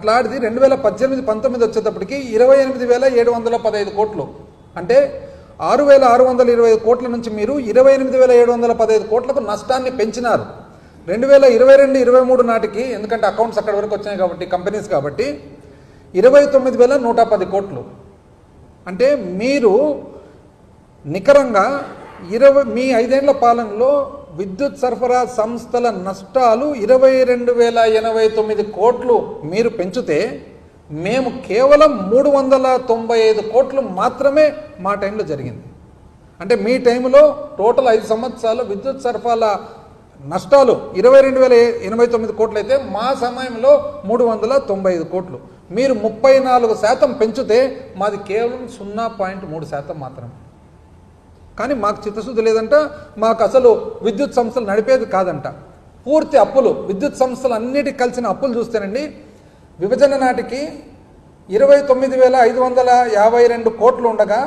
మాట్లాడిది రెండు వేల పద్దెనిమిది పంతొమ్మిది వచ్చేటప్పటికి ఇరవై ఎనిమిది వేల ఏడు వందల పదహైదు కోట్లు. అంటే ఆరు వేల ఆరు వందల ఇరవై ఐదు కోట్ల నుంచి మీరు ఇరవై ఎనిమిది వేల ఏడు వందల పదహైదు కోట్లకు నష్టాన్ని పెంచినారు. రెండు వేల ఇరవై రెండు ఇరవై మూడు నాటికి ఎందుకంటే అకౌంట్స్ అక్కడి వరకు వచ్చినాయి కాబట్టి కంపెనీస్ కాబట్టి ఇరవై తొమ్మిది వేల నూట పది కోట్లు. అంటే మీరు నికరంగా ఇరవై మీ ఐదేళ్ళ పాలనలో విద్యుత్ సరఫరా సంస్థల నష్టాలు ఇరవై రెండు వేల ఎనభై తొమ్మిది కోట్లు మీరు పెంచితే మేము కేవలం మూడు వందల తొంభై ఐదు కోట్లు మాత్రమే మా టైంలో జరిగింది. అంటే మీ టైంలో టోటల్ ఐదు సంవత్సరాలు విద్యుత్ సరఫరా నష్టాలు ఇరవై రెండు వేల ఎనభై తొమ్మిది కోట్లు అయితే మా సమయంలో మూడు వందల తొంభై ఐదు కోట్లు. మీరు ముప్పై నాలుగు శాతం పెంచితే మాది కేవలం సున్నా పాయింట్ మూడు శాతం మాత్రమే. కానీ మాకు చిత్తశుద్ధి లేదంట మాకు అసలు విద్యుత్ సంస్థలు నడిపేది కాదంట. పూర్తి అప్పులు విద్యుత్ సంస్థలు అన్నిటికి కలిసిన అప్పులు చూస్తేనండి విభజన నాటికి ఇరవై తొమ్మిది వేల ఐదు వందల యాభై రెండు కోట్లు ఉండగా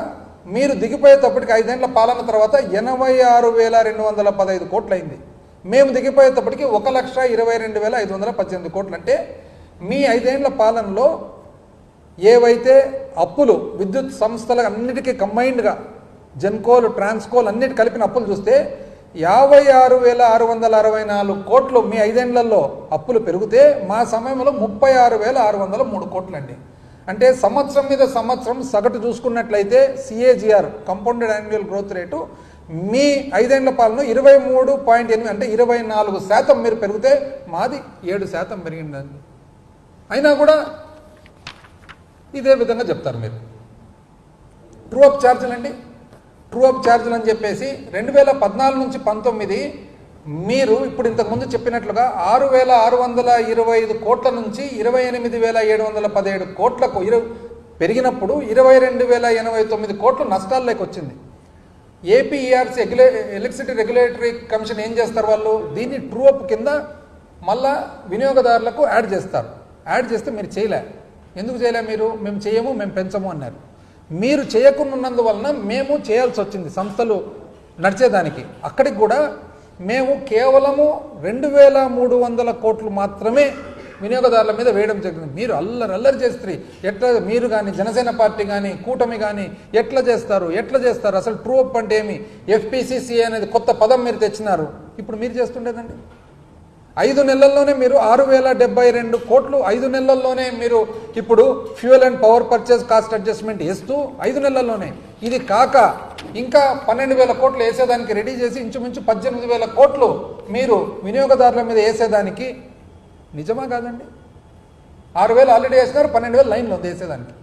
మీరు దిగిపోయేటప్పటికి ఐదేళ్ళ పాలన తర్వాత ఎనభై ఆరు వేల రెండు వందల పదహైదు కోట్లు అయింది మేము దిగిపోయేటప్పటికి ఒక లక్ష ఇరవై రెండు వేల ఐదు వందల పద్దెనిమిది కోట్లు. అంటే మీ ఐదేళ్ళ పాలనలో ఏవైతే అప్పులు విద్యుత్ సంస్థల అన్నిటికీ కంబైన్డ్గా జెన్కోల్ ట్రాన్స్కోల్ అన్నిటి కలిపిన అప్పులు చూస్తే యాభై ఆరు వేల ఆరు వందల అరవై నాలుగు కోట్లు మీ ఐదేళ్ళలో అప్పులు పెరిగితే మా సమయంలో ముప్పై ఆరు వేల ఆరు వందల మూడు కోట్లు అండి అంటే సంవత్సరం మీద సంవత్సరం సగటు చూసుకున్నట్లయితే CAGR compounded annual growth rate మీ ఐదేళ్ళ పాలన ఇరవై మూడు పాయింట్ ఎనిమిది అంటే ఇరవై నాలుగు శాతం మీరు పెరిగితే మాది ఏడు శాతం పెరిగిందండి. అయినా కూడా ఇదే విధంగా చెప్తారు మీరు. ట్రూ అప్ ఛార్జీలు అండి ట్రూ అప్ ఛార్జీలు అని చెప్పేసి రెండు వేల పద్నాలుగు నుంచి పంతొమ్మిది మీరు ఇప్పుడు ఇంతకుముందు చెప్పినట్లుగా ఆరు వేల ఆరు వందల ఇరవై ఐదు కోట్ల నుంచి ఇరవై ఎనిమిది వేల ఏడు వందల పదిహేడు కోట్లకు ఇరు పెరిగినప్పుడు ఇరవై రెండు వేల ఎనభై తొమ్మిది కోట్లు నష్టాల్లోకి వచ్చింది APERC regulate electricity regulatory commission ఏం చేస్తారు వాళ్ళు? దీన్ని ట్రూ అప్ కింద మళ్ళా వినియోగదారులకు యాడ్ చేస్తారు. యాడ్ చేస్తే మీరు చేయలే. ఎందుకు చేయలే మీరు? మేము చేయము మేము పెంచము అన్నారు. మీరు చేయకున్నందువలన మేము చేయాల్సి వచ్చింది సంస్థలు నడిచేదానికి. అక్కడికి కూడా మేము కేవలము రెండు వేల మూడు వందల కోట్లు మాత్రమే వినియోగదారుల మీద వేయడం జరిగింది. మీరు అల్లరి అల్లరి చేస్తారు. ఎట్లా మీరు కానీ జనసేన పార్టీ కానీ కూటమి కానీ ఎట్లా చేస్తారు? ఎట్లా చేస్తారు? అసలు ట్రూ అప్ అంటే ఏమి? ఎఫ్పిసిసి అనేది కొత్త పదం మీరు తెచ్చినారు. ఇప్పుడు మీరు చేస్తుండేదండి. ఐదు నెలల్లోనే మీరు ఆరు వేల డెబ్బై రెండు కోట్లు ఐదు నెలల్లోనే మీరు ఇప్పుడు fuel and power purchase cost adjustment వేస్తూ ఐదు నెలల్లోనే. ఇది కాక ఇంకా పన్నెండు వేల కోట్లు వేసేదానికి రెడీ చేసి ఇంచుమించు పద్దెనిమిది వేల కోట్లు మీరు వినియోగదారుల మీద వేసేదానికి నిజమా కాదండి? ఆరు వేలు ఆల్రెడీ వేసినారు పన్నెండు వేలు లైన్లో ఉంది వేసేదానికి.